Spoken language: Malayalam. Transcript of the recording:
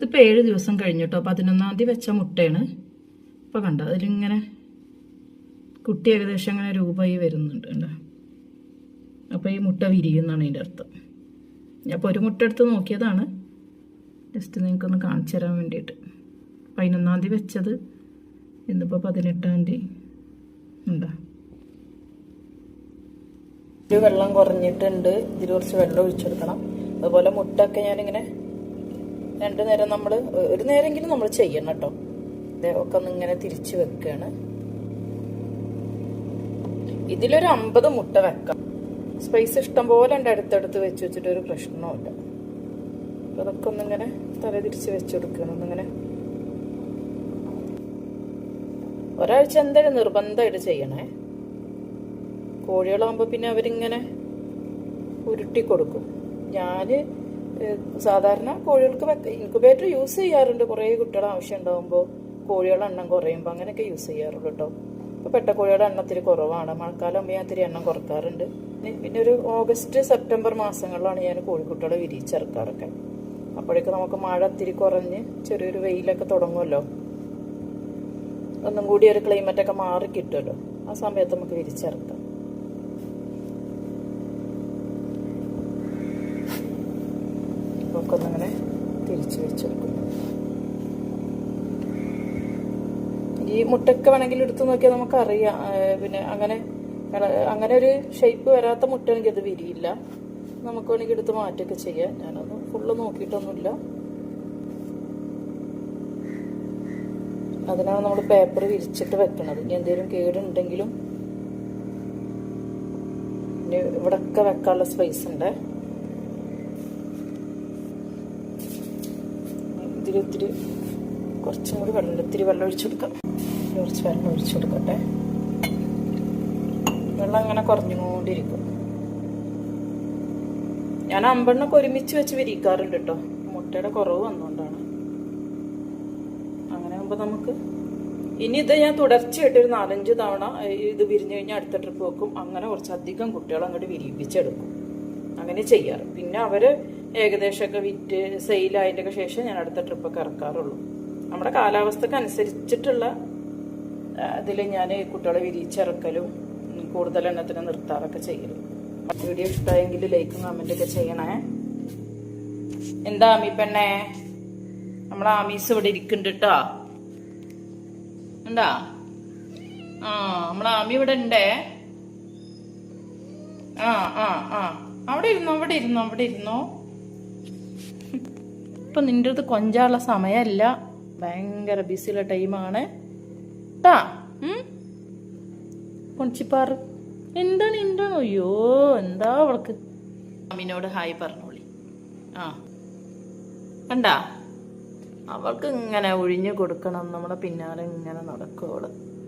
ഇതിപ്പോൾ ഏഴ് ദിവസം കഴിഞ്ഞിട്ടോ പതിനൊന്നാം തീയതി വെച്ച മുട്ടയാണ്. ഇപ്പോൾ കണ്ട അതിലിങ്ങനെ കുട്ടി ഏകദേശം അങ്ങനെ രൂപമായി വരുന്നുണ്ട് കണ്ടോ. അപ്പോൾ ഈ മുട്ട വിരിയുന്നാണ് ഇതിന്റെ അർത്ഥം. ഞാൻ ഇപ്പോൾ ഒരു മുട്ട എടുത്ത് നോക്കിയതാണ്. ജസ്റ്റ് നിങ്ങൾക്കൊന്ന് കാണിച്ചു തരാൻ വേണ്ടിയിട്ട്. പതിനൊന്നാം തീയതി വെച്ചത് ഇന്നിപ്പോൾ പതിനെട്ടാം തീയതി. ഉണ്ടോ? വെള്ളം കുറഞ്ഞിട്ടുണ്ട്. ഇതിൽ കുറച്ച് വെള്ളം ഒഴിച്ചെടുക്കണം. അതുപോലെ മുട്ടൊക്കെ ഞാനിങ്ങനെ രണ്ടു നേരം നമ്മൾ ഒരു നേരമെങ്കിലും നമ്മൾ ചെയ്യണം കേട്ടോ ഒക്കെ ഒന്ന് ഇങ്ങനെ തിരിച്ച് വെക്കുകയാണ് ഇതിലൊരു അമ്പത് മുട്ട വെക്കാം. സ്പൈസ് ഇഷ്ടം പോലെ എന്റെ അടുത്തടുത്ത് വെച്ച് വെച്ചിട്ട് ഒരു പ്രശ്നവുമില്ല. അപ്പൊ അതൊക്കെ ഒന്നിങ്ങനെ തല തിരിച്ച് വെച്ച് കൊടുക്കണം ഒന്നിങ്ങനെ ഒരാഴ്ച എന്തായാലും നിർബന്ധമായിട്ട് ചെയ്യണേ. കോഴികളാകുമ്പോൾ പിന്നെ അവരിങ്ങനെ ഉരുട്ടി കൊടുക്കും. ഞാൻ സാധാരണ കോഴികൾക്ക് ഇൻക്യുബേറ്റർ യൂസ് ചെയ്യാറുണ്ട്. കുറേ കുട്ടികൾ ആവശ്യം ഉണ്ടാകുമ്പോൾ കോഴികളുടെ എണ്ണം കുറയുമ്പോൾ അങ്ങനെയൊക്കെ യൂസ് ചെയ്യാറുള്ളൂ കേട്ടോ ഇപ്പോൾ പെട്ട കോഴികളുടെ എണ്ണത്തിൽ കുറവാണ്. മഴക്കാലം ആകുമ്പോൾ ഇത്തിരി എണ്ണം കുറക്കാറുണ്ട്. പിന്നെ- ഒരു ഓഗസ്റ്റ് സെപ്റ്റംബർ മാസങ്ങളിലാണ് ഞാൻ കോഴിക്കുട്ടികളെ വിരിയിച്ചിറക്കാറൊക്കെ അപ്പോഴേക്ക് നമുക്ക് മഴ ഇത്തിരി കുറഞ്ഞ് ചെറിയൊരു വെയിലൊക്കെ തുടങ്ങുമല്ലോ. ഒന്നും കൂടി ഒരു ക്ലൈമറ്റ് ഒക്കെ മാറി കിട്ടുമല്ലോ ആ സമയത്ത് നമുക്ക് വിരിച്ചിറക്കാം ഒക്കെ ഒന്നിങ്ങനെ തിരിച്ചു വെച്ചെടുക്കും ഈ മുട്ടൊക്കെ വേണമെങ്കിൽ എടുത്തു നോക്കിയാൽ നമുക്കറിയാം. പിന്നെ അങ്ങനെ അങ്ങനെ ഒരു ഷേപ്പ് വരാത്ത മുട്ടയാണെങ്കിൽ അത് വിരിയില്ല. നമുക്ക് വേണമെങ്കിൽ എടുത്ത് മാറ്റൊക്കെ ചെയ്യാം. ഞാനൊന്ന് ഫുള്ള് നോക്കിയിട്ടൊന്നുമില്ല. അതിനാണ് നമ്മൾ പേപ്പർ വിരിച്ചിട്ട് വെക്കണത്. ഇനി എന്തെങ്കിലും കേടുണ്ടെങ്കിലും ഇനി ഇവിടൊക്കെ വെക്കാനുള്ള സ്പേസ് ഉണ്ട്. ഇതിൽ ഒത്തിരി കുറച്ചും കൂടി വെള്ളം ഒത്തിരി വെള്ളം ഒഴിച്ചു കൊടുക്കാം. കുറച്ച് വെള്ളം ഒഴിച്ചു കൊടുക്കട്ടെ. വെള്ളം അങ്ങനെ കുറഞ്ഞുകൊണ്ടിരിക്കും. ഞാൻ അമ്പെണ്ണൊക്കെ ഒരുമിച്ച് വെച്ച് വിരിക്കാറുണ്ട് കേട്ടോ. മുട്ടയുടെ കുറവ് വന്നുകൊണ്ടാണ് അങ്ങനെ ആകുമ്പോൾ നമുക്ക് ഇനി ഇത് ഞാൻ തുടർച്ചയായിട്ട് ഒരു നാലഞ്ച് തവണ ഇത് വിരിഞ്ഞു കഴിഞ്ഞാൽ അടുത്ത ട്രിപ്പ് വെക്കും. അങ്ങനെ കുറച്ചധികം കുട്ടികൾ അങ്ങോട്ട് വിരിയിപ്പിച്ചെടുക്കും. അങ്ങനെ ചെയ്യാറ്. പിന്നെ അവർ ഏകദേശമൊക്കെ വിറ്റ് സെയിലായതിന്റെ ശേഷം ഞാൻ അടുത്ത ട്രിപ്പൊക്കെ ഇറക്കാറുള്ളൂ. നമ്മുടെ കാലാവസ്ഥക്ക് അനുസരിച്ചിട്ടുള്ള ഇതിൽ ഞാൻ കുട്ടികളെ വിരിയിച്ചിറക്കലും കൂടുതൽ എണ്ണത്തിന് നിർത്താറൊക്കെ ചെയ്യലും. വീഡിയോ ഇഷ്ടമായെങ്കിൽ ലൈക്കും കമന്റൊക്കെ ചെയ്യണേ. എന്താ ആമി പെണ്ണേ? നമ്മളെ ആമീസ് ഇവിടെ ഇരിക്കുന്നുണ്ട് കേട്ടോ ആ നമ്മളെ ആമി ഇവിടെ ഉണ്ടേ? ആ ആ ആ. അവിടെ ഇരുന്നോ അവിടെ ഇരുന്നോ അവിടെ ഇരുന്നോ? ഇപ്പൊ നിന്റെ അടുത്ത് കൊഞ്ചാനുള്ള സമയമല്ല. ഭയങ്കര ബിസിയുള്ള ടൈമാണ്. ട്ടാ പൊണിച്ചിപ്പാറ് എന്താ നിന്റെ അയ്യോ എന്താ അവൾക്ക്? അമ്മിനോട് ഹായ് പറഞ്ഞോളി. ആ. കണ്ടാ? അവൾക്ക് ഇങ്ങനെ ഒഴിഞ്ഞു കൊടുക്കണം. നമ്മുടെ പിന്നാലെ ഇങ്ങനെ നടക്കും